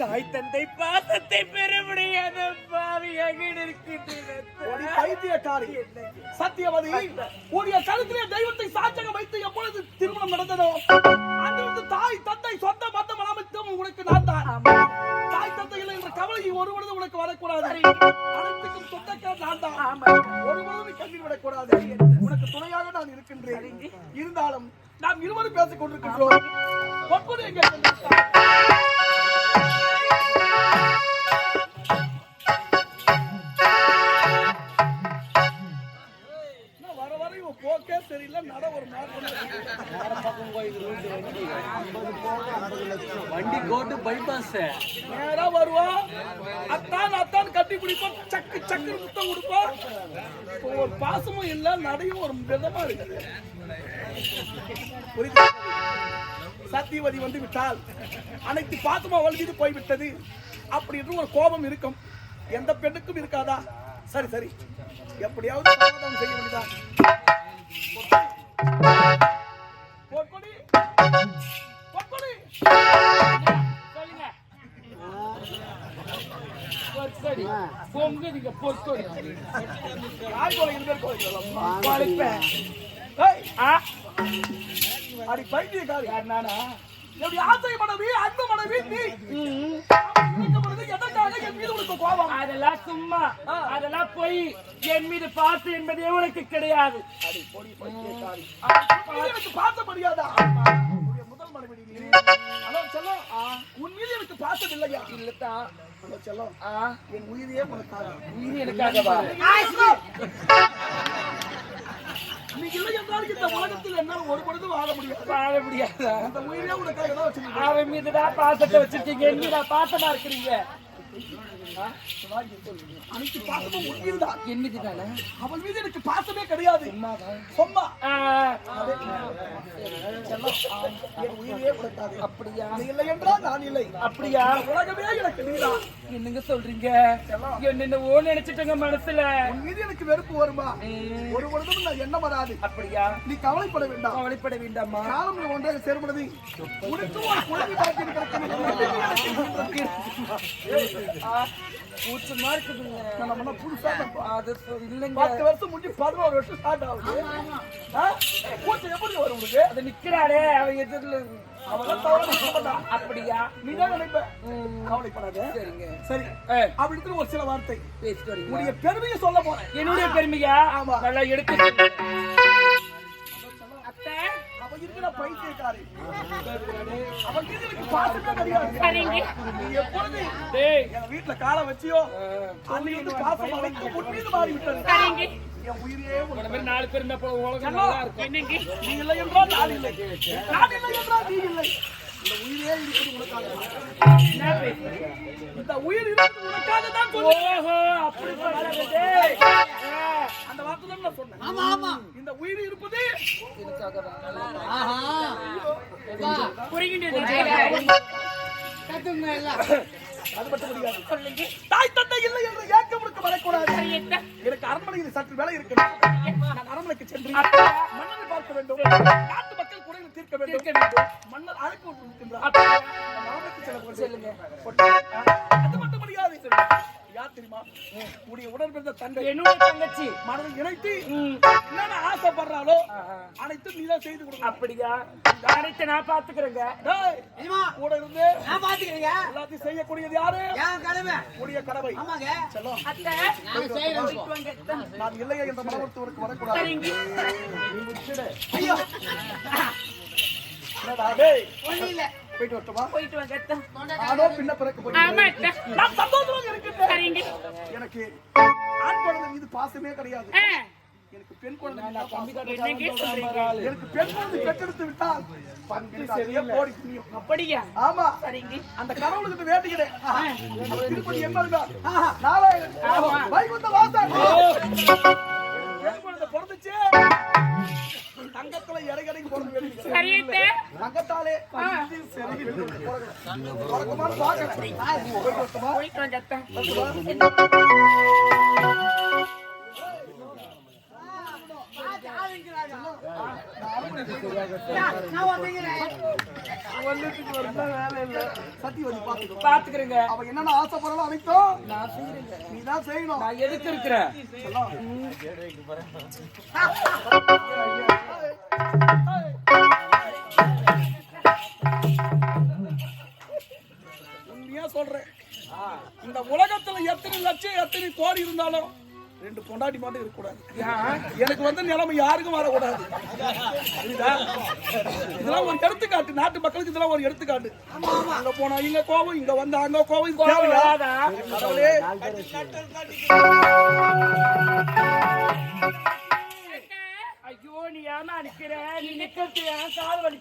தாய் தந்தை பாசத்தை பெற முடியாத. பாவியாக இருக்கின்றனர் சத்தியவதி உடைய கழுத்திலே தெய்வத்தை சாட்சகம் வைத்து எப்பொழுது திருமணம் நடந்ததோ அங்கிருந்து தாய் தந்தை சொந்த பந்தம் அமைத்தும் உனக்கு நான் தான். தாய் தந்தையில் என்ற கவலை ஒருவனது உனக்கு வரக்கூடாது. அனைத்துக்கும் சொந்தக்காரன் நான் தான். ஒருவனதும் கண்ணீர் விடக்கூடாது. உனக்கு துணையாக நான் இருக்கின்றேன். இருந்தாலும் நாம் இருவரும் பேசிக் கொண்டிருக்கின்றோம். வண்டி கோட்டு பைபாஸ் நேரா வருவோம் அத்தான் அத்தான் கட்டி பிடிப்போம். சக்கு சக்கு முத்தம் கொடுப்போம் ஒரு பாசமும் இல்ல நடையும் ஒரு விதமா இருக்குது புரியுதா? சத்தியவதி வந்து விட்டால் அனைத்து பாசமும் அவள் மீது போய்விட்டது அப்படின்னு ஒரு கோபம் இருக்கும். எந்த பெண்ணுக்கும் இருக்காதா? சரி சரி. எப்படியாவது சமாதானம் செய்ய வேண்டியதா பொற்கொடி. அடி பைத்தியக்காரி யார் நானா? எப்படி ஆசை மனைவி அன்பு மனைவி நீ. அதெல்லாம் சும்மா. அதெல்லாம் பொய். என் மீது பாசு என்பதே உனக்கு கிடையாது. பாசம் முடியாதா ஹலோ செல்லம் உன் மீது எனக்கு பாசம் இல்லையா? இல்லத்தான் ஹலோ செல்லம் ஆ. என் உயிரையே உனக்காக. உயிர் எனக்காகவா? நீ இல்லை என்றால் இந்த உலகத்தில் என்னால் ஒரு பொழுது வாழ முடியாது. வாழ முடியாதா? அந்த உயிரே உனக்காக தான் வச்சிருக்கேன். அவன் மீதுதான் பாசத்தை வச்சிருக்கீங்க. என் மீதா பாசமா இருக்கிறீங்க? அனைத்து பாசமும் உன் மீதுதான் என் மீது தானே அவள் மீது எனக்கு பாசமே கிடையாது சும்மா செல்லம் என் உயிரே உனக்காக அப்படியா இல்லை என்றால் நான் இல்லை அப்படியா உலகமே எனக்கு நீதான் என்னங்க சொல்றீங்க என்னென்னவோ நினைச்சிட்டங்க மனசுல உன் மீது எனக்கு வெறுப்பு வருமா ஒரு பொழுதும் நான் என்ன வராது அப்படியா நீ கவலைப்பட வேண்டாம் கவலைப்பட வேண்டாமா காலம் ஒன்றாக சேரும்பொழுது உனக்கு ஒரு குழந்தை பிறக்கிருக்கிறது. கூச்சமா இருக்குதுங்க. நம்ம புதுசா அது இல்லைங்க. பத்து வருஷம் முடிஞ்சு பதினோரு வருஷம் ஸ்டார்ட் ஆகுது? கூச்சம் எப்படி வரும் உனக்கு? அது நிக்கிறானே அவன் எதிரில. அப்படியா? நீதான் நினைப்ப. ம், கவலைப்படாத. சரிங்க. சரி அப்படி ஒரு சில வார்த்தை. பேசிட்டு வரீங்க பெருமையை சொல்ல போறேன். என்னுடைய பெருமையா? ஆமா. நல்லா எடுத்து இருக்கிற பைத்தியக்காரி. எனக்கு பாசமே கிடையாது. நீ எப்பொழுது டேய். என் வீட்டுல காலை வச்சியோ அன்னைக்கு வந்து பாசம் அழைத்து மீது மாறி விட்டது. என் உயிரே மாதிரி நாலு பேர் இருந்தா போல உலகம் நல்லா இருக்கும். நீ இல்லை என்றால் நான் இல்லை. நான் இல்லை என்றால் நீ இல்லை. இந்த உயிரே இருக்குது உனக்காக. இந்த உயிர் இருக்குது உனக்காக தான் ஓஹோ அப்படி சொல்றது டேய் ஆ, அந்த வார்த்தை தான் நான் சொன்னேன். ஆமா ஆமா. இந்த உயிர் இருப்பது எனக்காக தான் அது மட்டும் முடியாது தாய் தந்தை இல்லை என்று ஏக்கம் உனக்கு வரக்கூடாது. எனக்கு அரண்மனையில் சற்று வேலை இருக்கிறது நான் அரண்மனைக்கு சென்று மன்னரை பார்க்க வேண்டும். நாட்டு மக்கள் குறைகளை தீர்க்க வேண்டும். மன்னர் அழைப்பு விட்டிருக்கின்றார். அரண்மனைக்கு செல்ல போகிறேன். அது மட்டும் முடியாது யார் தெரியுமா? உடைய உடன் பிறந்த தங்கை. என்னுடைய தங்கச்சி. மனதில் இணைத்து என்னென்ன ஆசைப்படுறாளோ. அனைத்தும் நீதான் செய்து கொடுக்கணும். அப்படியா? அனைத்து நான் பாத்துக்கிறேங்க டேய், கூட இருந்து நான் பாத்துக்கிறீங்க எல்லாத்தையும் செய்யக்கூடியது யாரு? என் கடமை. உடைய கடமை. ஆமாங்க. செல்லம். நான் இல்லையே என்ற மனவர்த்தவருக்கு வரக்கூடாது. சரிங்க. ஐயோ. என்னடா டேய். ஒண்ணு இல்ல. போயிட்டு வரட்டுமா? போயிட்டு வாங்க அத்தை. நானோ பின்ன பிறக்க சரிங்க. எனக்கு ஆண் குழந்தை மீது பாசமே கிடையாது. எனக்கு பெண் குழந்தை எனக்கு பெண் குழந்தை பெற்றெடுத்து விட்டால் அதுவே கோடி புண்ணியம். அப்படியா? ஆமா. சரிங்க. அந்த கடவுளுக்கு வேண்டிக்கிறேன் அவர் திருப்பதி எம்எல்ஏ நாராயணன். வைகுந்த வாசன் பாத்துக்கிறேங்க. அவ என்னென்ன ஆசைப்படுறாலும் அனைத்தும் நான் செய்யறேங்க. நீ தான் செய்யணும். நான் எதுக்கு இருக்கிறேன் லட்சம் எத்தனை கோடி இருந்தாலும் ரெண்டு பொண்டாட்டி மட்டும் இருக்கக்கூடாது எனக்கு வந்து நிலைமை யாருக்கும் வரக்கூடாது? இதெல்லாம் ஒரு எடுத்துக்காட்டு. நாட்டு மக்களுக்கு இதெல்லாம் ஒரு எடுத்துக்காட்டு. அங்க போனா இங்க கோவம் இங்க வந்தா அங்க கோவம்? கடவுளே. ஐயோ நீ ஏமா நிக்கிற? நீ நிக்கிறது ஏன் கால் வலி